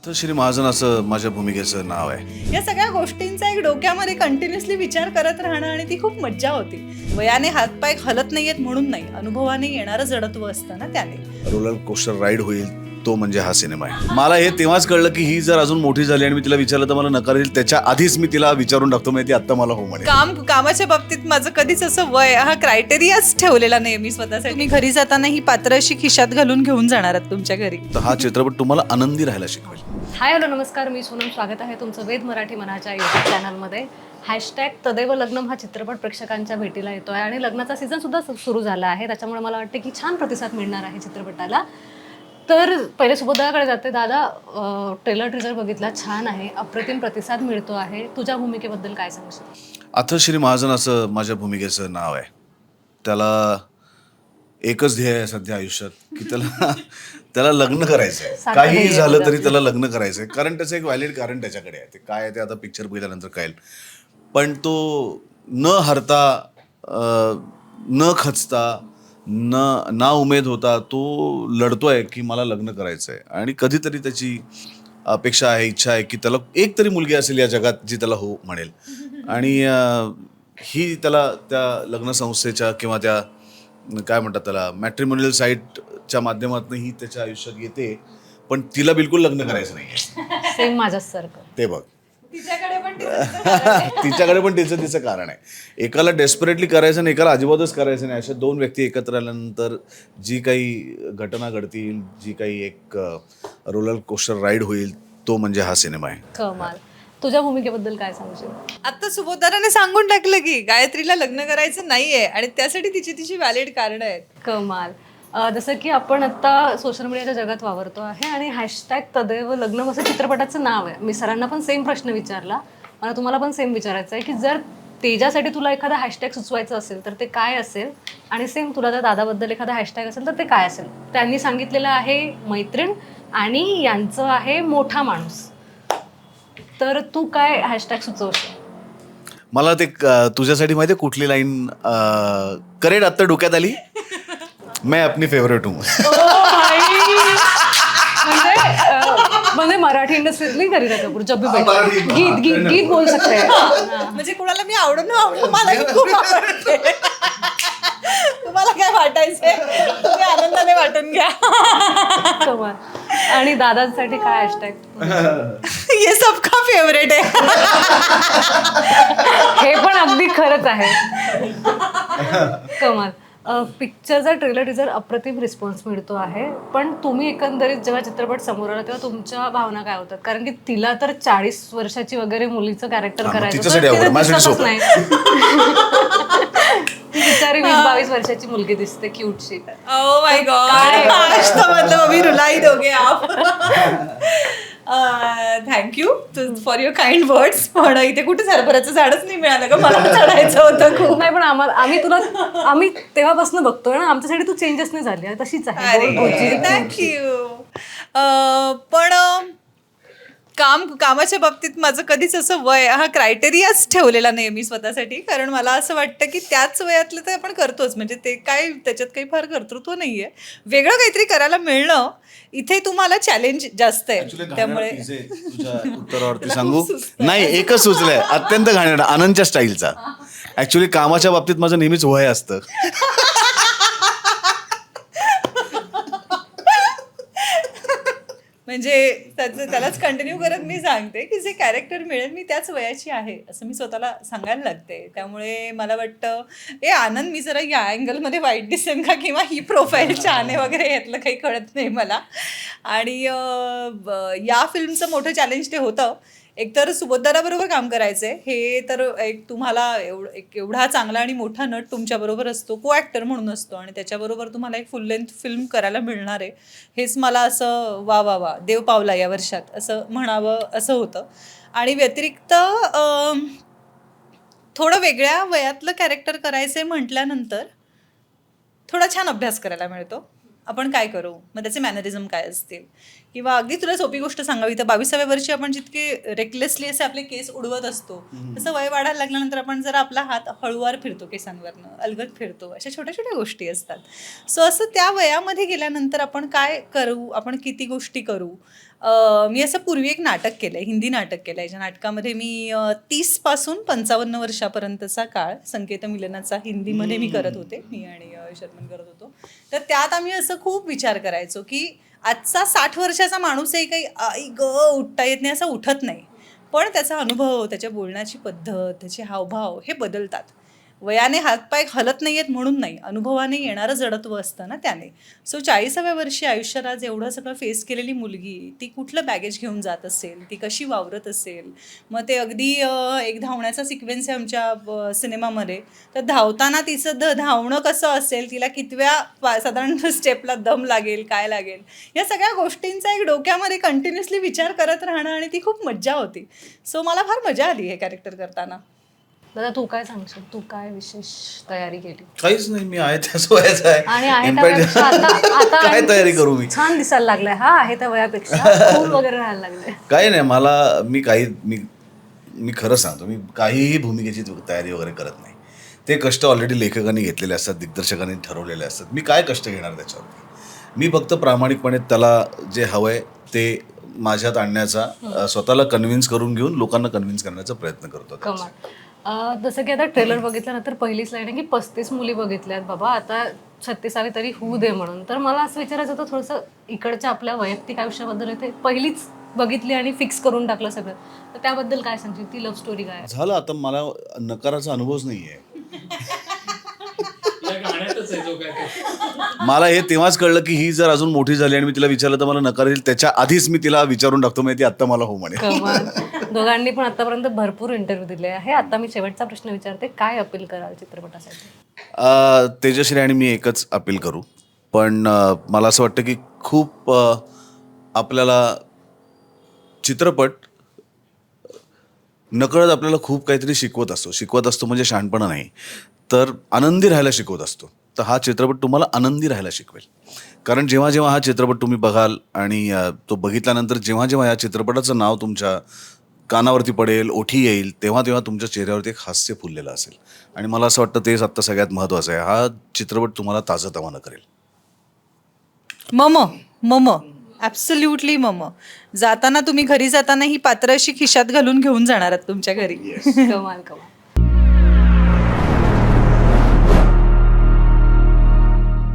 आता श्री महाजन असं माझ्या भूमिकेचं नाव आहे. या सगळ्या गोष्टींचा एक डोक्यामध्ये कंटिन्युअसली विचार करत राहणं आणि ती खूप मज्जा होती. वयाने हातपाय हलत नाहीयेत म्हणून नाही अनुभवाने येणारं जडत्व असतं ना त्याने. रोलर कोस्टर राईड होईल तो म्हणजे हा सिनेमा आहे. मला हे तेव्हाच कळलं की ही जर अजून मोठी झाली आणि मी तिला विचारलं तर मला नकार येईल त्याच्या आधीच मी तिला विचारून टाकतो माहिती आता मला हो म्हणे. काम कामाच्या बाबतीत माझं कधीच असं वय हा क्रायटेरियाच ठेवलेला नाही मी स्वतःसाठी. मी घरी जाताना ही पात्र अशी खिशात घालून घेऊन जाणार आहात तुमच्या घरी. तर हा चित्रपट तुम्हाला आनंदी राहायला शिकवेल. हाय हॅलो नमस्कार. मी सोनम. स्वागत आहे तुमचं वेद मराठी मनाच्या यूट्यूब चॅनलमध्ये हॅशटॅग तदैव लग्नम हा चित्रपट प्रेक्षकांच्या भेटीला येतो आहे आणि लग्नाचा सीझन सुद्धा सु- सुरू झाला आहे. त्याच्यामुळे मला वाटतं की छान प्रतिसाद मिळणार आहे चित्रपटाला. तर पहिले सुबोधाकडे जाते. दादा ट्रेलर ट्रिजर बघितला. छान आहे. अप्रतिम प्रतिसाद मिळतो आहे. तुझ्या भूमिकेबद्दल काय सांगशील आता श्री महाजन असं माझ्या भूमिकेचं नाव आहे. त्याला एकच ध्येय आहे सध्या आयुष्यात की त्याला त्याला लग्न करायचं आहे काही झालं. तरी त्याला लग्न करायचं आहे कारण त्याचं एक व्हॅलिड कारण त्याच्याकडे आहे. ते काय आहे ते आता पिक्चर बघितल्यानंतर कळेल. पण तो न हरता न खचता न ना उमेद होता तो लढतोय की मला लग्न करायचं आहे आणि कधीतरी त्याची अपेक्षा आहे इच्छा आहे की त्याला एक तरी मुलगी असेल या जगात जी त्याला हो म्हणेल. आणि ही त्याला त्या लग्न संस्थेच्या किंवा त्या काय म्हणतात त्याला मॅट्रिमोनियल साईटच्या माध्यमातून ही त्याच्या आयुष्यात येते. पण तिला बिलकुल लग्न करायचं नाही सेम माझ्याच सारखं ते बघ. तिच्याकडे पण तिचं तिचं कारण आहे. एकाला डेस्परेटली करायचं नाही एकाला अजिबातच करायचं नाही. अशा दोन व्यक्ती एकत्र आल्यानंतर जी काही घटना घडतील जी काही एक रोलर कोस्टर राईड होईल तो म्हणजे हा सिनेमा आहे. कमाल. तुझ्या भूमिकेबद्दल काय सांगशील आता सुबोधाराने सांगून टाकलं की गायत्रीला लग्न करायचं नाहीये आणि त्यासाठी तिची तिची व्हॅलिड कारण आहेत. कमाल. जसं की आपण आता सोशल मीडियाच्या जगात वावरतो आहे आणि हॅशटॅग तदैव लग्न असं चित्रपटाचं नाव आहे. मी सरांना पण सेम प्रश्न विचारला. मला तुम्हाला पण सेम विचारायचं आहे की जर तेजासाठी तुला एखादा हॅशटॅग सुचवायचं असेल तर ते काय असेल? आणि सेम तुला त्या दादाबद्दल एखादा हॅशटॅग असेल तर ते काय असेल? त्यांनी सांगितलेलं आहे मैत्रीण आणि यांचं आहे मोठा माणूस. तर तू काय हॅशटॅग सुचवशील? मला ते तुझ्यासाठी माहिती आहे कुठली लाईन करेक्ट आत्ता डोक्यात आली? मैं अपनी फेवरेट हूँ. म्हणजे म्हणजे मराठी इंडस्ट्रीतली करीना कपूर जब भी बैठे गीत गीत गीत बोल सकते हैं म्हणजे कुणाला मी आवडून आवडून मला खूप आवडते. तुम्हाला काय वाटायचंय? तुम्ही आनंदाने वाटून घ्या. कमाल. आणि दादांसाठी काय हॅशटॅग ये सबका फेवरेट आहे. हे पण अगदी खरंच आहे. कमाल. पिक्चरचा ट्रेलर टीजर अप्रतिम रिस्पॉन्स मिळतो आहे. पण तुम्ही एकंदरीत जेव्हा चित्रपट समोर आला तेव्हा तुमच्या भावना काय होतात? कारण की तिला तर चाळीस वर्षाची वगैरे मुलीचं कॅरेक्टर हा, करायचं. नाही. बिचारी वीस बावीस वर्षाची मुलगी दिसते क्यूटशी ओ माय गॉड काय? आज तो मतलब अभी रुलाई दोगे आप thank you for your kind words पण इथे कुठे सरबराचं झाडच नाही मिळालं का मला चढायचं होतं खूप. पण आम्हाला आम्ही तुला आम्ही तेव्हापासून बघतोय ना आमच्यासाठी तू चेंजेस नाही झाली. आहे, तशीच आहे. थँक्यू पण काम कामाच्या बाबतीत माझं कधीच असं वय हा क्रायटेरियाच ठेवलेला नाही मी स्वतःसाठी. कारण मला असं वाटतं की त्याच वयातलं तर आपण करतोच. म्हणजे ते काय त्याच्यात काही फार कर्तृत्व नाहीये. वेगळं काहीतरी करायला मिळणं इथे तुम्हाला चॅलेंज जास्त आहे. त्यामुळे तुझ्या उत्तरावरती सांगू? नाही एकच सुचलंय. अत्यंत घाणेरडा आनंदच्या स्टाईलचा ऍक्च्युली कामाच्या बाबतीत माझं नेहमीच वय असतं. म्हणजे त्याचं त्यालाच कंटिन्यू करत मी सांगते की जे कॅरेक्टर मिळेल मी त्याच वयाची आहे असं मी स्वतःला सांगायला लागते. त्यामुळे मला वाटतं ए आनंद मी जरा या अँगलमध्ये वाईट दिसेन का? किंवा ही प्रोफाईल छान वगैरे यातलं काही कळत नाही मला. आणि या फिल्मचं मोठं चॅलेंज ते होतं एकतर सुबोधदाराबरोबर काम करायचंय हे तर एक तुम्हाला एवढ एक एवढा चांगला आणि मोठा नट तुमच्याबरोबर असतो को ॲक्टर म्हणून असतो आणि त्याच्याबरोबर तुम्हाला एक फुल लेंथ फिल्म करायला मिळणार आहे. हेच मला असं वा वा वा देव पावला या वर्षात असं म्हणावं असं होतं. आणि व्यतिरिक्त थोडं वेगळ्या वयातलं कॅरेक्टर करायचं म्हटल्यानंतर थोडा छान अभ्यास करायला मिळतो. आपण काय करू? मग त्याचे मॅनरिझम काय असतील? किंवा अगदी तुला सोपी गोष्ट सांगावी तर बावीसाव्या वर्षी आपण जितके रेकलेसली असे आपले केस उडवत असतो तसं वय वाढायला लागल्यानंतर आपण जरा आपला हात हळूवार फिरतो केसांवरनं अलगद फिरतो अशा छोट्या छोट्या गोष्टी असतात. सो असं त्या वयामध्ये गेल्यानंतर आपण काय करू? आपण किती गोष्टी करू? मी असं पूर्वी एक नाटक केलं आहे हिंदी नाटक केलं आहे ज्या नाटकामध्ये मी तीसपासून पंचावन्न वर्षापर्यंतचा काळ संकेत मिलनाचा हिंदीमध्ये मी करत होते मी आणि अं, शर्मन करत होतो. तर त्यात आम्ही असं खूप विचार करायचो की आजचा साठ वर्षाचा माणूसही काही आई ग उठता येत नाही असं उठत नाही. पण त्याचा अनुभव त्याच्या बोलण्याची पद्धत त्याचे हावभाव हे बदलतात. वयाने हातपाय हलत नाही आहेत म्हणून नाही अनुभवाने येणारं जडत्व असतं ना त्याने. सो चाळीसाव्या वर्षी आयुष्यात आज एवढं सगळं फेस केलेली मुलगी ती कुठलं बॅगेज घेऊन जात असेल? ती कशी वावरत असेल? मग ते अगदी एक धावण्याचा सिक्वेन्स आहे आमच्या सिनेमामध्ये तर धावताना तिचं ध धावणं कसं असेल? तिला कितव्या साधारण स्टेपला दम लागेल? काय लागेल? या सगळ्या गोष्टींचा एक डोक्यामध्ये कंटिन्युअसली विचार करत राहणं आणि ती खूप मज्जा होती. सो मला फार मजा आली हे कॅरेक्टर करताना. दादा तू काय सांगशील? तू काय विशेष तयारी केली? काहीच नाही मी आहे आणि आहे आहे त्या वयापेक्षा आता आता काय तयारी करू मी? छान दिसायला लागलाय. हा आहे त्या वयापेक्षा. cool वगैरे राहायला लागले काही नाही मला मी काही मी मी खरं सांगतो मी काहीही भूमिकेची तयारी वगैरे करत नाही. ते कष्ट ऑलरेडी लेखकांनी घेतलेले असतात दिग्दर्शकांनी ठरवलेले असतात. मी काय कष्ट घेणार त्याच्यावरती? मी फक्त प्रामाणिकपणे त्याला जे हवंय ते माझ्यात आणण्याचा अ, स्वतःला कन्व्हिन्स करून घेऊन लोकांना कन्व्हिन्स करण्याचा प्रयत्न करतो कमाल. जसं की आता ट्रेलर बघितल्यानंतर पहिलीच लाईन आहे की पस्तीस मुली बघितल्यात बाबा आता छत्तीसावी तरी होऊ दे म्हणून. तर मला असं विचारायचं होतं थोडंसं इकडच्या आपल्या वैयक्तिक आयुष्याबद्दल ते पहिलीच बघितली आणि फिक्स करून टाकलं सगळं. तर त्याबद्दल काय सांगशील? ती लव्ह स्टोरी काय? झालं आता मला नकाराचा अनुभवच नाही आहे या गाण्यातच आहे जो काय ते. मला हे तेव्हाच कळलं की ही जर अजून मोठी झाली आणि मी तिला विचारलं तर मला नकार येईल त्याच्या आधीच मी तिला विचारून टाकतो माहिती आत्ता मला हो म्हणे. दोघांनी पण आतापर्यंत भरपूर इंटरव्ह्यू दिले आहे. आता मी शेवटचा प्रश्न विचारते काय अपील कराल चित्रपटासाठी? तेजश्री आणि मी एकच अपील करू. पण मला असं वाटतं की खूप आपल्याला चित्रपट नकळत आपल्याला खूप काहीतरी शिकवत असतो. शिकवत असतो म्हणजे शहाणपणा नाही. तर आनंदी राहायला शिकवत असतो. तर हा चित्रपट तुम्हाला आनंदी राहायला शिकवेल. कारण जेव्हा जेव्हा हा चित्रपट तुम्ही बघाल आणि तो बघितल्यानंतर जेव्हा जेव्हा या चित्रपटाचं नाव तुमच्या कानावरती पडेल ओठी येईल तेव्हा तेव्हा तुमच्या चेहऱ्यावरती एक हास्य फुललेलं असेल. आणि मला असं वाटतं तेच आत्ता सगळ्यात महत्त्वाचं आहे. हा चित्रपट तुम्हाला ताजं करेल. मम मम ॲब्सल्युटली मम. जाताना तुम्ही घरी जाताना ही पात्र अशी खिशात घालून घेऊन जाणार आहात तुमच्या घरी. कमाल कमाल.